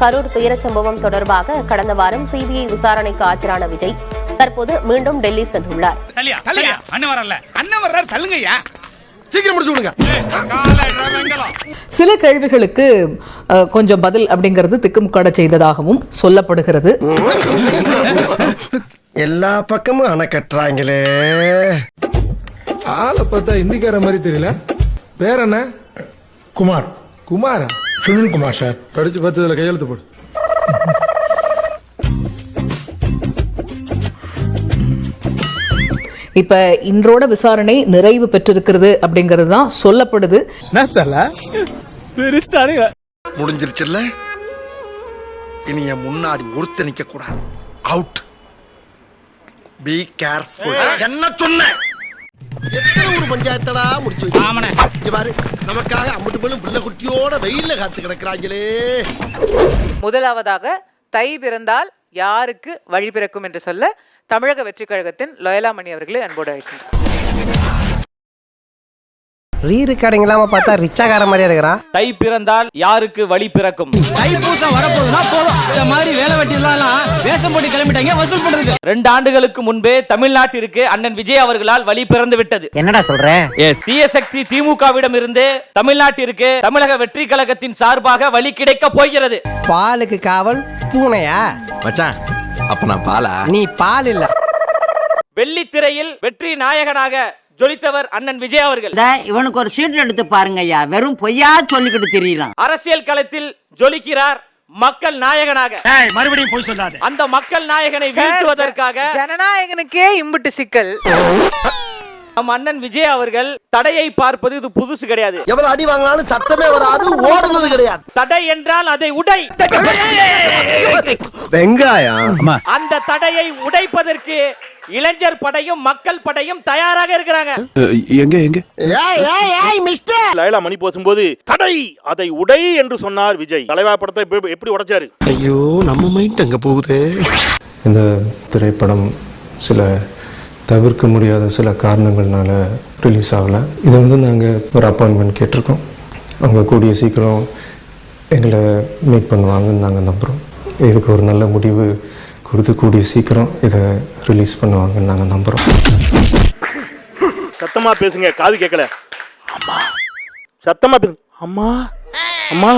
கரூர் துயரச் சம்பவம் தொடர்பாக கடந்த வாரம் சிபிஐ விசாரணைக்கு ஆஜரான விஜய் தற்போது மீண்டும் டெல்லி சென்றுள்ளார். சில கேள்விகளுக்கு கொஞ்சம் பதில் அப்படிங்கிறது திக்குமுக்காட செய்ததாகவும் சொல்லப்படுகிறது. எல்லா பக்கமும் அணை கட்டுறாங்களே ஆளை பார்த்தா இந்திக்கார மாதிரி தெரியல. பேர் என்ன? குமார். குமாரா? சுனில் குமார் சார். படிச்சு பார்த்ததுல கையெழுத்து போடு. இப்ப இன்றோட விசாரணை நிறைவு பெற்றிருக்கிறது அப்படிங்கிறது தான் சொல்லப்படுது. முடிஞ்சிருச்சுல்ல? இனி என் முன்னாடி ஒருத்த நிக்க கூடாது அவுட் பி கேர்ஃபுல் என்ன சொன்ன? எத்தனை ஒரு பஞ்சாயத்தடா முடிச்சு ஆமாண்ணே. இங்க பாரு நமக்காக அம்பட்டு பெண்ணும் பிள்ளை குட்டியோட வெயில்ல காத்து கிடக்குறாங்களே. முதலாவதாக தை பிறந்தால் யாருக்கு வழி பிறக்கும் என்று சொல்ல தமிழக வெற்றிக் கழகத்தின் லொயலாமணி அவர்களை அன்போடு அழைக்கின்றோம். ரீ ரெக்கார்டிங் இல்லாம பார்த்தா ரிச்சாகார மாதிரியா இருக்கிறான் தை பிறந்தால் யாருக்கு வழி பிறக்கும்? தைப்பூசம் வரப்போகுதுன்னா போதும். இந்த மாதிரி வேலை வெட்டி எல்லாம் வேஷம் போட்டு கிளம்பிட்டாங்க வசூல் பண்றதுக்கு. ரெண்டு ஆண்டுகளுக்கு முன்பே தமிழ்நாட்டிற்கு அண்ணன் விஜய் அவர்களால் வழி பிறந்து விட்டது. என்னடா சொல்ற? தீய சக்தி திமுகவிடம் இருந்து தமிழ்நாட்டிற்கு தமிழக வெற்றி கழகத்தின் சார்பாக வழி கிடைக்க போகிறது. பாலுக்கு காவல் பூனையா? மச்சான் அப்ப நான் பாலா? நீ பால் இல்ல. வெள்ளித்திரையில் வெற்றி நாயகனாக ஜொலித்தவர் அண்ணன் விஜய் அவர்கள். இவனுக்கு ஒரு சீட் எடுத்து பாருங்க ஐயா வெறும் பொய்யா சொல்லிக்கிட்டு தெரியலாம் அரசியல் களத்தில் ஜொலிக்கிறார் மக்கள் நாயகனாக. மறுபடியும் போய் சொல்லாத. அந்த மக்கள் நாயகனை வீழ்த்துவதற்காக ஜனநாயகனுக்கே இம்புட்டு சிக்கல். நம் அண்ணன் விஜய் அவர்கள் தடையை பார்ப்பது இது புதுசு கிடையாது. எவ்வளவு அடி வாங்கினாலும் சத்தமே வராது ஓடுனது கிடையாது. தடை என்றால் அதை உடை. வெங்காயம். அந்த தடையை உடைப்பதற்கு இளைஞர் படையும் மக்கள் படையும் தயாராக இருக்கிறாங்க. எங்க எங்க? மிஸ்டர் லைலா மணி பேசும்போது தடை அதை உடை என்று சொன்னார் விஜய். தலைவா படத்தை எப்படி- எப்படி உடைச்சாரு? ஐயோ நம்ம மைண்ட் அங்க போகுதே? இந்த திரைப்படம் சில தவிர்க்க முடியாத சில காரணங்கள்னால ரிலீஸ் ஆகலை. இதை வந்து நாங்கள் ஒரு அப்பாயின்மெண்ட் கேட்டிருக்கோம். அவங்க கூடிய சீக்கிரம் எங்களை மீட் பண்ணுவாங்கன்னு நாங்கள் நம்புகிறோம் இதுக்கு ஒரு நல்ல முடிவு கொடுத்து கூடிய சீக்கிரம் இதை ரிலீஸ் பண்ணுவாங்கன்னு நாங்கள் நம்புகிறோம் சத்தமா பேசுங்க காது கேட்கல அம்மா. சத்தமா பேசுங்க அம்மா. அம்மா.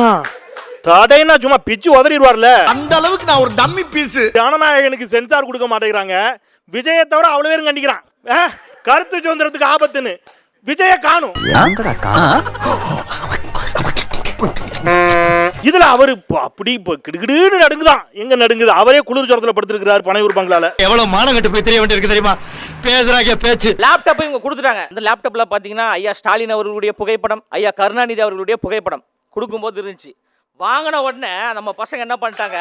தடைன்னா சும்மா பிச்சு உதறிடுவார்ல. அந்த அளவுக்கு நான் ஒரு டம்மி பீஸ் ஜனநாயகனுக்கு சென்சார் கொடுக்க மாட்டேங்கிறாங்க. விஜயை தவிர அவ்வளவு பேரும் கண்டிக்கிறான். கருத்து சுதந்திரத்துக்கு ஆபத்துன்னு. விஜய காணும். இதுல அவரு இப்ப அப்படி இப்ப கிடுகிடுன்னு நடுங்குதான். எங்க நடுங்குது? அவரே குளிர் ஜுரத்துல படுத்திருக்கிறார் பனையூர் பங்களால. எவ்வளவு மானம் கட்டு போய் தெரிய வேண்டியிருக்கு தெரியுமா? பேசுறாங்க பேச்சு. லேப்டாப்பை இவங்க கொடுத்துட்டாங்க. இந்த லேப்டாப்ல பாத்தீங்கன்னா ஐயா ஸ்டாலின் அவர்களுடைய புகைப்படம் ஐயா கருணாநிதி அவர்களுடைய புகைப்படம் கொடுக்கும்போது இருந்துச்சு. வாங்கின உடனே நம்ம பசங்க என்ன பண்ணிட்டாங்க?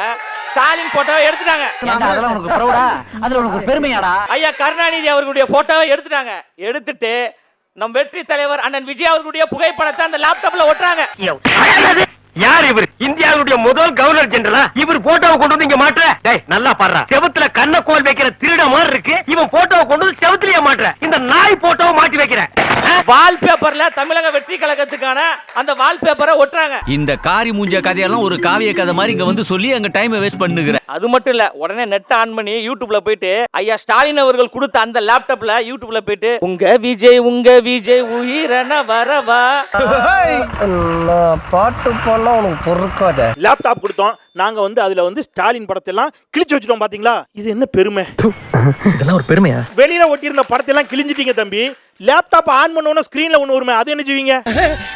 ஸ்டாலின் போட்டோவை எடுத்துட்டாங்க. அதெல்லாம் உனக்கு ப்ரௌடா அதுல உனக்கு பெருமையாடா? ஐயா கருணாநிதி அவர்களுடைய போட்டோவை எடுத்துட்டாங்க. எடுத்துட்டு நம் வெற்றி தலைவர் அண்ணன் விஜய் அவர்களுடைய புகைப்படத்தை அந்த லேப்டாப்ல ஒட்டுறாங்க. யார் இவர்? இந்தியாவுடைய முதல் கவர்னர் ஜெனரலா இவர் போட்டோவை கொண்டு வந்து இங்க மாட்டுற. டேய் நல்லா பாடுறா. செவுத்துல கண்ண கோல் வைக்கிற திருட மாதிரி இருக்கு. இவன் போட்டோவை கொண்டு வந்து செவத்துலயே மாட்டுற. இந்த நாய் போட்டோவை மாட்டி வைக்கிறேன். வால்பேப்பர்ல தமிழக வெற்றி கழகத்துக்கான அந்த வால்பேப்பரை ஒட்டுறாங்க. இந்த காரி மூஞ்ச கதையெல்லாம் ஒரு காவிய கதை மாதிரி இங்க வந்து சொல்லி அங்க டைம் வேஸ்ட் பண்ணுகிற. அது மட்டும் இல்ல உடனே நெட் ஆன் பண்ணி யூடியூப்ல போயிட்டு ஐயா ஸ்டாலின் அவர்கள் கொடுத்த அந்த லேப்டாப்ல யூடியூப்ல போயிட்டு உங்க விஜய் உங்க விஜய் உயிரன வரவா? பாட்டு பண்ணா உனக்கு பொறுக்காத. லேப்டாப் கொடுத்தோம் நாங்க வந்து அதுல வந்து ஸ்டாலின் படத்தெல்லாம் கிழிச்சு வச்சிட்டோம் பாத்தீங்களா? இது என்ன பெருமை? இதெல்லாம் ஒரு பெருமையா? வெளியில ஒட்டியிருந்த படத்தெல்லாம் கிழிஞ்சிட்டீங்க தம்பி. லேப்டாப் ஆன் பண்ண உடனே ஸ்கிரீன்ல ஒண்ணு வருமே அது என்ன செய்வீங்க?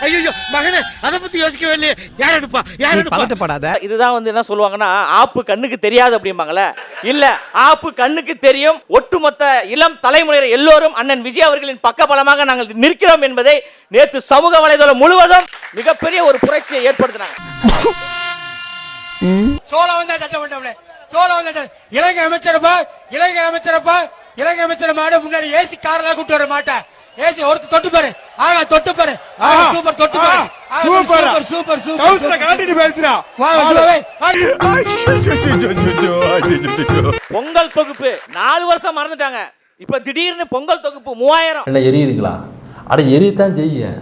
ஐயோ மகனே அத பத்தி யோசிக்கவே இல்லையே. யார் எடுப்பா? யார் பதட்டப்படாத. இதுதான் வந்து என்ன சொல்லுவாங்கன்னா ஆப்பு கண்ணுக்கு தெரியாது அப்படிம்பாங்கல்ல. இல்ல ஆப்பு கண்ணுக்கு தெரியும். ஒட்டுமொத்த இளம் தலைமுறையினர் எல்லோரும் அண்ணன் விஜய் அவர்களின் பக்கபலமாக நாங்கள் நிற்கிறோம் என்பதை நேற்று சமூக வலைதளம் முழுவதும் மிகப்பெரிய ஒரு புரட்சியை ஏற்படுத்தினாங்க. சோழ வந்தா சட்டம் பண்ணவனே சோழ வந்தா இலங்கை அமைச்சரப்பா இலங்கை அமைச்சரப்பா இலங்கை அமைச்சர் மாடு முன்னாடி ஏசி காரெல்லாம் கூட்டு வர மாட்டேன். ஏசி ஒருத்தர் தொட்டு பாரு. ஆகா தொட்டு பாரு. ஆகா சூப்பர் தொட்டு பாரு. சூப்பர். சூப்பர் சூப்பர் பேசுறா பொங்கல் தொகுப்பு. நாலு வருஷம் மறந்துட்டாங்க. இப்ப திடீர்னு பொங்கல் தொகுப்பு மூவாயிரம். என்ன எரியுதுங்களா? அட எரியத்தான் செய்ய.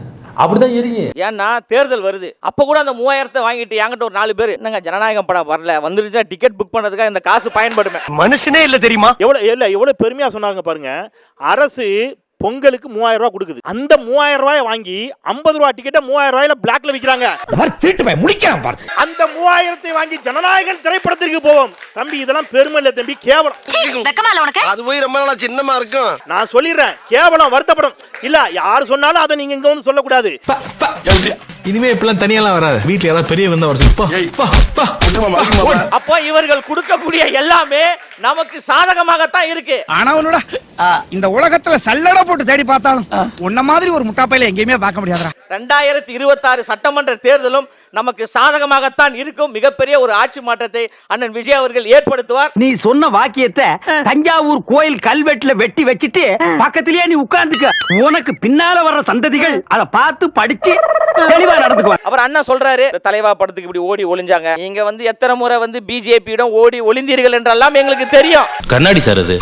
அப்படிதான் எரியும் ஏன்னா தேர்தல் வருது. அப்ப கூட அந்த மூவாயிரத்தை வாங்கிட்டு என்கிட்ட ஒரு நாலு பேர் என்னங்க ஜனநாயகம் படம் வரல வந்துருச்சா டிக்கெட் புக் பண்றதுக்காக இந்த காசு பயன்படுமே. மனுஷனே இல்ல தெரியுமா? எவ்வளவு இல்ல எவ்வளவு பெருமையா சொன்னாங்க பாருங்க. அரசு பொங்கலுக்கு மூவாயிரம் ரூபாய் கொடுக்குது. அந்த மூவாயிரம் ரூபாய் வாங்கி ஐம்பது ரூபாய் டிக்கெட்டை மூவாயிரம் ரூபாயில பிளாக்ல பாரு. அந்த மூவாயிரத்தை வாங்கி ஜனநாயகன் திரைப்படத்திற்கு போவோம். தம்பி இதெல்லாம் பெருமை இல்ல தம்பி கேவலம். அது போய் ரொம்ப நாளா சின்னமா இருக்கும். நான் சொல்லிடுறேன் கேவலம் வருத்தப்படும். இல்ல யார் சொன்னாலும் அதை நீங்க இங்க வந்து சொல்லக்கூடாது. இனிமே இப்பெல்லாம் தனியெல்லாம் வராது. வீட்டுல யாராவது பெரிய வந்தா வர சொல்லு. போ, போ, போ. அப்போ இவர்கள் கொடுக்கக்கூடிய எல்லாமே நமக்கு சாதகமாகத்தான் இருக்கு. ஆனவனோட இந்த உலகத்துல சல்லடை போட்டு தேடி பார்த்தாலும் உன்ன மாதிரி ஒரு முட்டாப்பையில எங்கேயுமே பார்க்க முடியாதுடா. ரெண்டாயிரத்தி இருபத்தாறு சட்டமன்ற தேர்தலும் நமக்கு சாதகமாகத்தான் இருக்கும். மிகப்பெரிய ஒரு ஆட்சி மாற்றத்தை அண்ணன் விஜய் அவர்கள் ஏற்படுத்துவார். நீ சொன்ன வாக்கியத்தை தஞ்சாவூர் கோயில் கல்வெட்டுல வெட்டி வச்சிட்டு பக்கத்திலேயே நீ உட்கார்ந்துக்க. உனக்கு பின்னால வர்ற சந்ததிகள் அதை பார்த்து படிச்சு தெளிவா நடந்துக்குவாங்க. அவர் அண்ணன் சொல்றாரு "இந்த தலைவா படத்துக்கு இப்படி ஓடி ஒளிஞ்சாங்க. நீங்க வந்து எத்தனை முறை வந்து பிஜேபியிடம் ஓடி ஒளிந்தீர்கள் என்றெல்லாம் எங்களுக்கு தெரியும். கண்ணாடி சார் அது.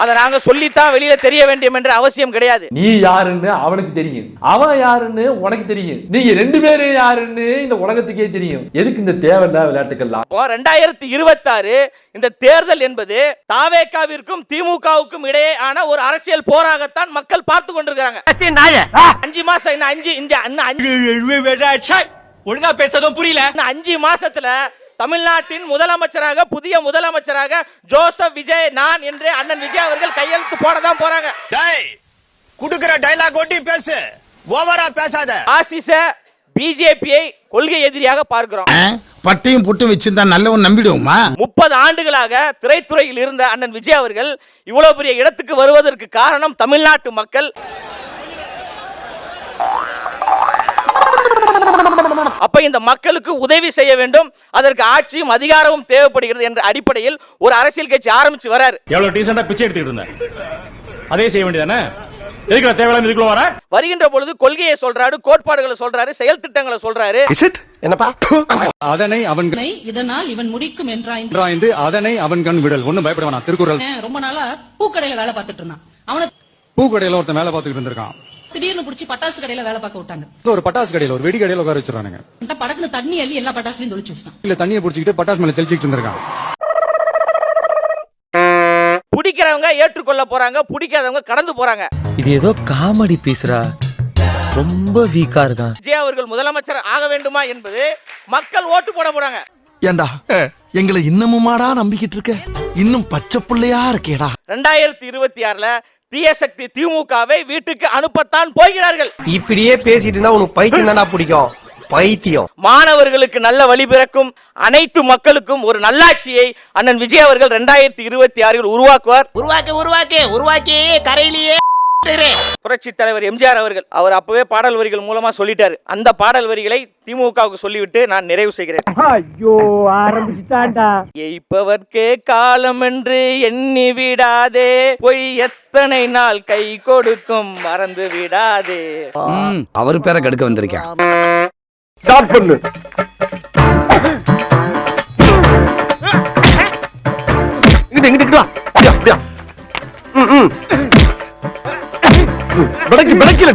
அதை நாங்க சொல்லித்தான் வெளியில தெரிய வேண்டியம் என்ற அவசியம் கிடையாது. நீ யாருன்னு அவனுக்கு தெரியும். அவன் யாருன்னு உனக்கு தெரியும். நீங்க ரெண்டு பேரும் யாருன்னு இந்த உலகத்துக்கே தெரியும். எதுக்கு இந்த தேவையில்லாத விளையாட்டுக்கெல்லாம் இப்போ ரெண்டாயிரத்தி இருபத்தாறு இந்த தேர்தல் என்பது தாவேக்காவிற்கும் திமுகவுக்கும் இடையேயான ஒரு அரசியல் போராகத்தான் மக்கள் பார்த்து கொண்டிருக்கிறாங்க. அஞ்சு மாசம் இன்னும் அஞ்சு இந்த ஒழுங்கா பேசதும் புரியல. அஞ்சு மாசத்துல தமிழ்நாட்டின் முதலமைச்சராக புதிய முதலமைச்சராக ஜோசப் விஜய் நான் என்று அண்ணன் விஜய் அவர்கள் கையெழுத்து போட தான் போறாங்க குடுக்கிற டைலாக் ஒட்டி பேசு. ஓவரா பேசாத. ஆசிச பிஜேபியை கொள்கை எதிரியாக பார்க்கிறோம். பட்டையும் புட்டும் வச்சிருந்தா நல்லவன் நம்பிடுவோமா? முப்பது ஆண்டுகளாக திரைத்துறையில் இருந்த அண்ணன் விஜய் அவர்கள் இவ்வளவு பெரிய இடத்துக்கு வருவதற்கு காரணம் தமிழ்நாட்டு மக்கள். அப்ப இந்த மக்களுக்கு உதவி செய்ய வேண்டும். அதற்கு ஆட்சியும் அதிகாரமும் தேவைப்படுகிறது என்ற அடிப்படையில் ஒரு அரசியல் கட்சி ஆரம்பிச்சு வராரு. எவ்வளவு டீசெண்டா பிச்சை எடுத்துக்கிட்டு இருந்தேன். அதே செய்ய வேண்டியதானே? எதுக்கு தேவையில்லாம இதுக்குள்ள வர? வருகின்ற பொழுது கொள்கையை சொல்றாரு கோட்பாடுகளை சொல்றாரு செயல் திட்டங்களை சொல்றாரு. என்னப்பா? அதனை அவன் இதனால் இவன் முடிக்கும் என்றாய் என்றாய்ந்து அதனை அவன் கண் விடல். ஒண்ணும் பயப்பட வேணாம் திருக்குறள். ரொம்ப நாளா பூக்கடையில வேலை பார்த்துட்டு இருந்தான். அவனை பூக்கடையில ஒருத்தன் வேலை பார்த்துட்டு இருந்திருக்கான். திடீர்னு புடிச்சு பட்டாசு கடையில வேலை பார்க்க விட்டாங்க. ஒரு பட்டாசு கடையில ஒரு வெடி கடையில உட்கார வச்சிருக்கானுங்க இந்த படக்குன்னு தண்ணி அள்ளி எல்லா பட்டாசுலயும் தொளிச்சு வச்சிட்டான். இல்ல தண்ணியை புடிச்சிக்கிட்டு பட்டாசு மேல தெளிச்சிட்டு இருந்திருக்கான். பிடிக்கிறவங்க ஏற்றுக்கொள்ள போறாங்க பிடிக்காதவங்க கடந்து போறாங்க. இது ஏதோ காமெடி பீஸ்ரா. ரொம்ப வீக்கா இருக்கான். விஜய் அவர்கள் முதலமைச்சர் ஆக வேண்டுமா என்பது மக்கள் ஓட்டு போட போறாங்க. ஏண்டா எங்களை இன்னமுமாடா நம்பிக்கிட்டு இருக்க? இன்னும் பச்சை பிள்ளையா இருக்கேடா. ரெண்டாயிரத்தி இருபத்தி ஆறுல தீய சக்தி திமுகவை வீட்டுக்கு அனுப்பத்தான் போகிறார்கள். இப்படியே பேசிட்டு இருந்தா உனக்கு பைத்தியம் தானா பிடிக்கும். பைத்தியம். மாணவர்களுக்கு நல்ல வழி பிறக்கும் அனைத்து மக்களுக்கும் ஒரு நல்லாட்சியை அண்ணன் விஜய் அவர்கள் ரெண்டாயிரத்தி இருபத்தி ஆறில் உருவாக்குவார். உருவாக்கு உருவாக்கு உருவாக்கி கரையிலேயே புரட்சி தலைவர் எம்ஜிஆர் அவர்கள் அவர் அப்பவே பாடல் வரிகள் மூலமா சொல்லிட்டாரு. அந்த பாடல் வரிகளை திமுகவுக்கு சொல்லிவிட்டு நான் நிறைவு செய்கிறேன். ஐயோ ஆரம்பிச்சுட்டான்டா. எய்ப்பவர்க்கே காலம் என்று எண்ணி விடாதே. பொய் எத்தனை நாள் கை கொடுக்கும் மறந்து விடாதே. அவரு பேரை கெடுக்க வந்திருக்கேன்.